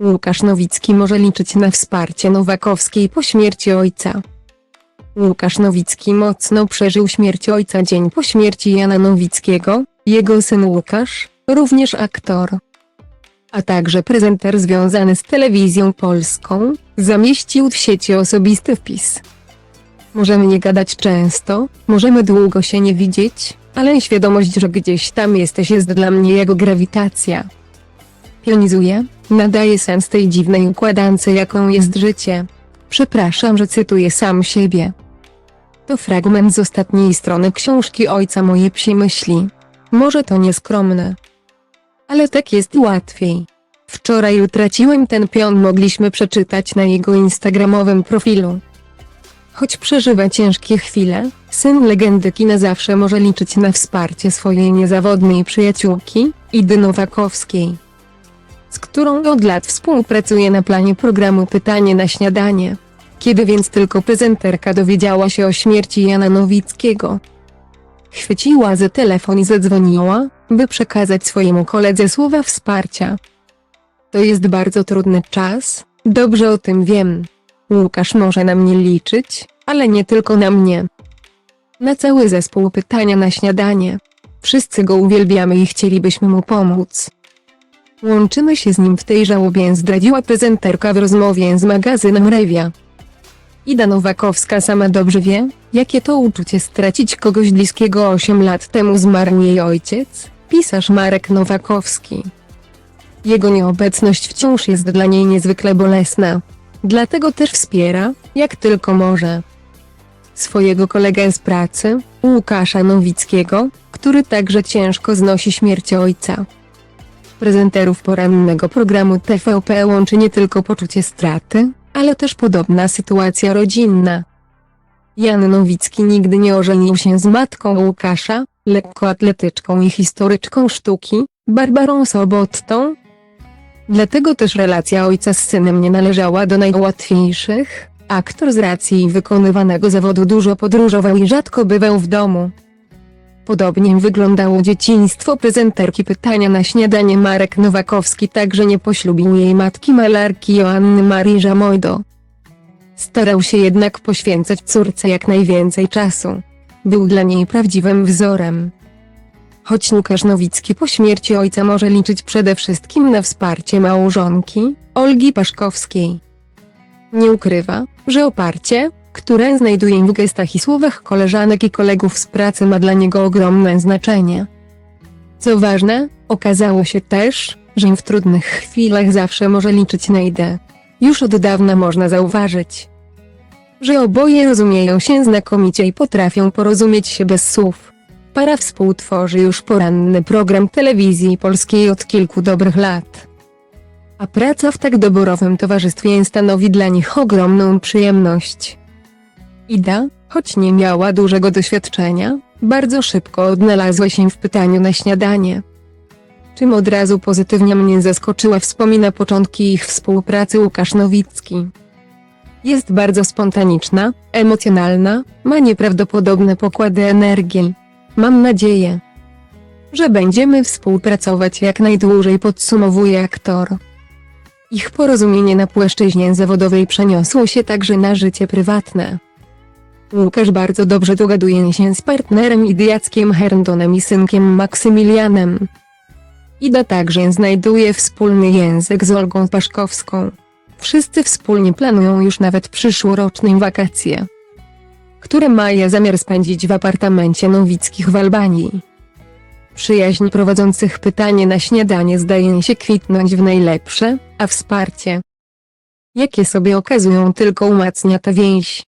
Łukasz Nowicki może liczyć na wsparcie Nowakowskiej po śmierci ojca. Łukasz Nowicki mocno przeżył śmierć ojca dzień po śmierci Jana Nowickiego, jego syn Łukasz, również aktor. A także prezenter związany z telewizją polską, zamieścił w sieci osobisty wpis. Możemy nie gadać często, możemy długo się nie widzieć, ale świadomość, że gdzieś tam jesteś jest dla mnie jak grawitacja. Pionizuje, nadaje sens tej dziwnej układance jaką jest życie. Przepraszam, że cytuję sam siebie. To fragment z ostatniej strony książki ojca moje psi myśli. Może to nieskromne. Ale tak jest łatwiej. Wczoraj utraciłem ten pion mogliśmy przeczytać na jego instagramowym profilu. Choć przeżywa ciężkie chwile, syn legendy kina zawsze może liczyć na wsparcie swojej niezawodnej przyjaciółki, Idy Nowakowskiej, z którą od lat współpracuje na planie programu Pytanie na śniadanie. Kiedy więc tylko prezenterka dowiedziała się o śmierci Jana Nowickiego, chwyciła za telefon i zadzwoniła, by przekazać swojemu koledze słowa wsparcia. To jest bardzo trudny czas, dobrze o tym wiem. Łukasz może na mnie liczyć, ale nie tylko na mnie. Na cały zespół pytania na śniadanie. Wszyscy go uwielbiamy i chcielibyśmy mu pomóc. Łączymy się z nim w tej żałobie, zdradziła prezenterka w rozmowie z magazynem Rewia. Ida Nowakowska sama dobrze wie, jakie to uczucie stracić kogoś bliskiego 8 lat temu zmarł jej ojciec, pisarz Marek Nowakowski. Jego nieobecność wciąż jest dla niej niezwykle bolesna. Dlatego też wspiera, jak tylko może. Swojego kolegę z pracy, Łukasza Nowickiego, który także ciężko znosi śmierć ojca. Prezenterów porannego programu TVP łączy nie tylko poczucie straty, ale też podobna sytuacja rodzinna. Jan Nowicki nigdy nie ożenił się z matką Łukasza, lekkoatletyczką i historyczką sztuki, Barbarą Sobottą. Dlatego też relacja ojca z synem nie należała do najłatwiejszych. Aktor z racji wykonywanego zawodu dużo podróżował i rzadko bywał w domu. Podobnie wyglądało dzieciństwo prezenterki pytania na śniadanie Marek Nowakowski także nie poślubił jej matki malarki Joanny Marii Żamojdo. Starał się jednak poświęcać córce jak najwięcej czasu. Był dla niej prawdziwym wzorem. Choć Łukasz Nowicki po śmierci ojca może liczyć przede wszystkim na wsparcie małżonki, Olgi Paszkowskiej. Nie ukrywa, że oparcie, które znajduje w gestach i słowach koleżanek i kolegów z pracy ma dla niego ogromne znaczenie. Co ważne, okazało się też, że w trudnych chwilach zawsze może liczyć na ideę. Już od dawna można zauważyć, że oboje rozumieją się znakomicie i potrafią porozumieć się bez słów. Para współtworzy już poranny program telewizji polskiej od kilku dobrych lat. A praca w tak doborowym towarzystwie stanowi dla nich ogromną przyjemność. Ida, choć nie miała dużego doświadczenia, bardzo szybko odnalazła się w pytaniu na śniadanie. Czym od razu pozytywnie mnie zaskoczyła wspomina początki ich współpracy Łukasz Nowicki. Jest bardzo spontaniczna, emocjonalna, ma nieprawdopodobne pokłady energii. Mam nadzieję, że będziemy współpracować jak najdłużej podsumowuje aktor. Ich porozumienie na płaszczyźnie zawodowej przeniosło się także na życie prywatne. Łukasz bardzo dobrze dogaduje się z partnerem Idiackiem Herndоnem i synkiem Maksymilianem. Ida także znajduje wspólny język z Olgą Paszkowską. Wszyscy wspólnie planują już nawet przyszłoroczne wakacje, które Maja zamiar spędzić w apartamencie Nowickich w Albanii. Przyjaźń prowadzących pytanie na śniadanie zdaje się kwitnąć w najlepsze, a wsparcie, jakie sobie okazują tylko umacnia tę więź.